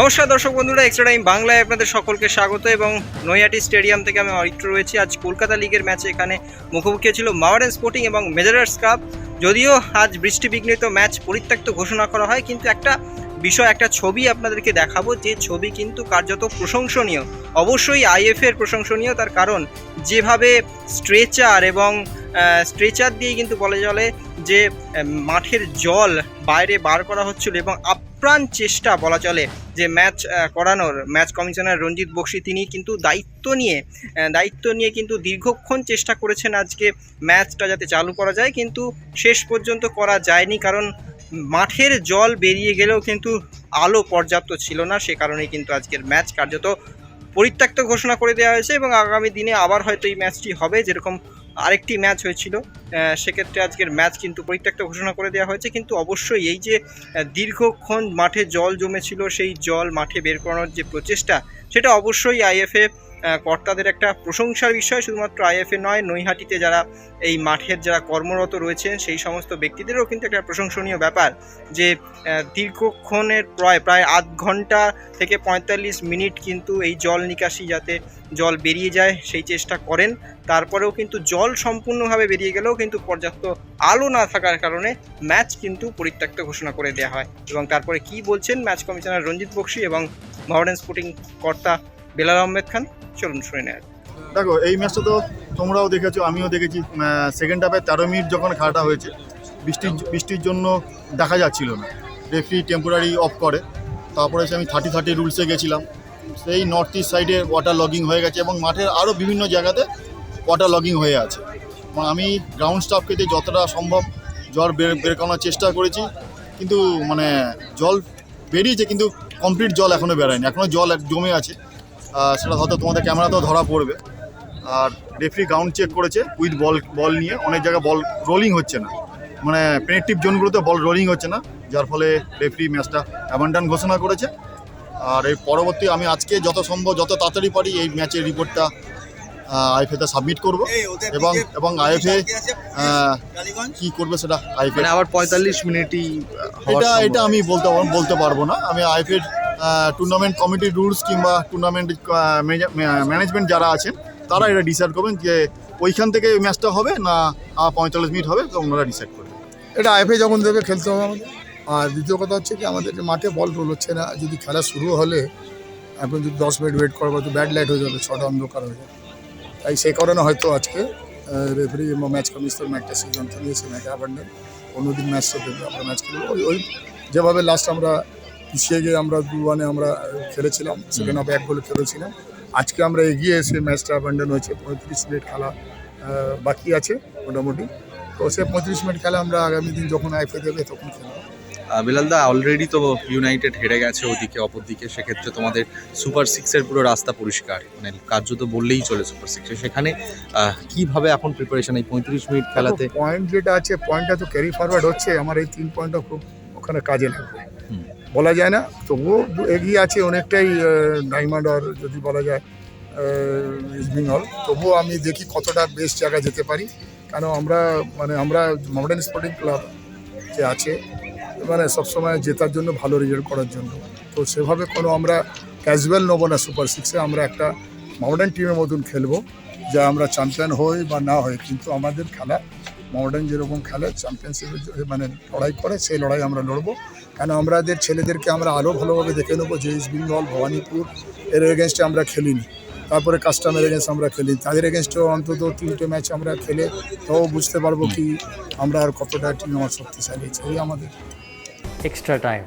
নমস্কার দর্শক বন্ধুরা এক্সট্রা টাইম বাংলায় আপনাদের সকলকে স্বাগত এবং নৈয়াটি স্টেডিয়াম থেকে আমি অরিত্র রয়েছি। আজ কলকাতা লিগের ম্যাচে এখানে মুখোমুখি ছিল মাওয়ারেন স্পোর্টিং এবং মেজারার্স কাপ যদিও আজ বৃষ্টি বিঘ্নিত ম্যাচ পরিত্যক্ত ঘোষণা করা হয়, কিন্তু একটা বিষয়, একটা ছবি আপনাদেরকে দেখাবো। যে ছবি কিন্তু কার্যত প্রশংসনীয়। অবশ্যই আইএফ এর প্রশংসনীয়, তার কারণ যেভাবে স্ট্রেচার এবং স্ট্রেচার দিয়ে কিন্তু বলা চলে যে মাঠের জল বাইরে বার করা হচ্ছিল এবং আপ্রাণ চেষ্টা বলা চলে যে ম্যাচ করানোর। ম্যাচ কমিশনার রঞ্জিত বক্সি তিনি কিন্তু দায়িত্ব নিয়ে দায়িত্ব নিয়ে কিন্তু দীর্ঘক্ষণ চেষ্টা করেছেন আজকে ম্যাচটা যাতে চালু করা যায়। কিন্তু শেষ পর্যন্ত করা যায়নি কারণ মাঠের জল বেরিয়ে গেলেও কিন্তু আলো পর্যাপ্ত ছিল না। সে কারণে কিন্তু আজকের ম্যাচ কার্যত পরিত্যক্ত ঘোষণা করে দেওয়া হয়েছে এবং আগামী দিনে আবার হয়তো এই ম্যাচটি হবে। যেরকম আরেকটি ম্যাচ হয়েছিল। সেক্ষেত্রে আজকের ম্যাচ কিন্তু পরিত্যক্ত ঘোষণা করে দেওয়া হয়েছে। কিন্তু অবশ্যই এই যে দীর্ঘক্ষণ মাঠে জল জমেছিল, সেই জল মাঠে বের করানোর যে প্রচেষ্টা, সেটা অবশ্যই আইএফএ কর্তাদের একটা প্রশংসার বিষয়, শুধুমাত্র আইএফএ নয়, নৈহাটিতে যারা এই মাঠের যারা কর্মরত রয়েছেন, সেই সমস্ত ব্যক্তিদেরও কিন্তু একটা প্রশংসনীয় ব্যাপার যে দীর্ঘক্ষণের প্রায় প্রায় আধ ঘণ্টা থেকে পঁয়তাল্লিশ মিনিট কিন্তু এই জল নিকাশি যাতে জল বেরিয়ে যায়, সেই চেষ্টা করেন। তারপরেও কিন্তু জল সম্পূর্ণভাবে বেরিয়ে গেলেও কিন্তু পর্যাপ্ত আলো না থাকার কারণে ম্যাচ কিন্তু পরিত্যক্ত ঘোষণা করে দেওয়া হয়। এবং তারপরে কি বলছেন ম্যাচ কমিশনার রঞ্জিত বক্সি এবং মহারান স্পোর্টিং কর্তা বেলাল আহমেদ খান, চলুন শুনে নেওয়া দেখো, এই ম্যাচটা তো তোমরাও দেখেছ, আমিও দেখেছি। সেকেন্ড হাফে তেরো মিনিট যখন খেলাটা হয়েছে, বৃষ্টির বৃষ্টির জন্য দেখা যাচ্ছিল না। রেফারি টেম্পোরারি অফ করে। তারপরে আমি থার্টি থার্টি রুলসে গেছিলাম। সেই নর্থ ইস্ট সাইডে ওয়াটার লগিং হয়ে গেছে এবং মাঠের আরও বিভিন্ন জায়গাতে ওয়াটার লগিং হয়ে আছে। আমি গ্রাউন্ড স্টাফকে দিয়ে যতটা সম্ভব জল বের বের করানোর চেষ্টা করেছি, কিন্তু মানে জল বেরিয়েছে, কিন্তু কমপ্লিট জল এখনও বেরোয়নি। এখনও জল জমে আছে। সেটা হয়তো তোমাদের ক্যামেরাতেও ধরা পড়বে। আর রেফারি গ্রাউন্ড চেক করেছে উইথ বল বল নিয়ে। অনেক জায়গায় বল রোলিং হচ্ছে না। মানে পেনেটিভ জোনগুলোতে বল রোলিং হচ্ছে না। যার ফলে রেফারি ম্যাচটা অ্যাবান্ডান ঘোষণা করেছে। আর এই পরবর্তী আমি আজকে যত সম্ভব যত তাড়াতাড়ি পারি এই ম্যাচের রিপোর্টটা আইএফএতে সাবমিট করব। এবং এবং আইএফএ কি করবে সেটা আইএফএ মানে আবার পঁয়তাল্লিশ মিনিটই এটা এটা আমি বলতে পার- বলতে পারব না। আমি আইএফএর টুর্নামেন্ট কমিটির রুলস কিংবা টুর্নামেন্ট ম্যানেজমেন্ট যারা আছেন, তারা এটা ডিসাইড করবেন যে ওইখান থেকে ম্যাচটা হবে না পঁয়তাল্লিশ মিনিট হবে তো ওনারা ডিসাইড করবেন এটা আইএফএ যখন দেবে, খেলতে হবে আমাদের। আর দ্বিতীয় কথা হচ্ছে কি, আমাদের মাঠে বল রোল হচ্ছে না, যদি খেলা শুরু হলে, এখন যদি দশ মিনিট ওয়েট করব তো ব্যাড লাইট হয়ে যাবে, ছটা অন্ধকার হয়ে যাবে। তাই সেই কারণে হয়তো আজকে রেফারি ম্যাচ কমিশনার ম্যাচটা সিদ্ধান্ত নিয়েছে ম্যাচ অ্যাবান্ডেন অন্যদিন ম্যাচটা দেবে, আমরা ম্যাচ খেলব। ওই ওই, যেভাবে লাস্ট আমরা পিছিয়ে গিয়ে আমরা দু ওয়ানে আমরা খেলেছিলাম সেখানে হাফে এক গোলে খেলেছিলাম। আজকে আমরা এগিয়ে এসে ম্যাচটা অ্যাবান্ডেন হয়েছে পঁয়ত্রিশ মিনিট খেলা বাকি আছে মোটামুটি। তো সে পঁয়ত্রিশ মিনিট খেলা আমরা আগামী দিন যখন আইফে দেবে তখন খেলব। বিলালদা অলরেডি তো ইউনাইটেড হেরে গেছে ওদিকে অপরদিকে। সেক্ষেত্রে তোমাদের সুপার সিক্সের পুরো রাস্তা পরিষ্কার। মানে কার্য তো বললেই চলে সুপার সিক্সে সেখানে কীভাবে এখন প্রিপারেশন এই পঁয়ত্রিশ মিনিট খেলাতে? পয়েন্ট যেটা আছে পয়েন্টটা তো ক্যারি ফরওয়ার্ড হচ্ছে। আমার এই তিন পয়েন্টটা খুব ওখানে কাজে লাগবে। বলা যায় না তবুও এগিয়ে আছে অনেকটাই ডায়মন্ড আর যদি বলা যায় ইস্ট বেঙ্গল তবুও আমি দেখি কতটা বেস্ট জায়গা যেতে পারি। কেন আমরা মানে আমরা মডার্ন স্পোর্টিং ক্লাব যে আছে মানে সবসময় জেতার জন্য ভালো রেজাল্ট করার জন্য। তো সেভাবে কোনো আমরা ক্যাজুয়াল নেব না সুপার সিক্সে আমরা একটা মডার্ন টিমের মতন খেলব যা আমরা চ্যাম্পিয়ন হই বা না হই। কিন্তু আমাদের খেলা মডার্ন যেরকম খেলে চ্যাম্পিয়নশিপের মানে লড়াই করে, সেই লড়াই আমরা লড়বো। কেন আমাদের ছেলেদেরকে আমরা আরও ভালোভাবে দেখে নেব যে ইস্ট বেঙ্গল ভবানীপুর এর এগেনস্টে আমরা খেলিনি। তারপরে কাস্টমের এগেনস্ট আমরা খেলি তাদের এগেনস্টেও অন্তত তিনটে ম্যাচ আমরা খেলে, তাও বুঝতে পারব কি আমরা আর কতটা টিম আমার শক্তিশালী এই আমাদের। Extra time.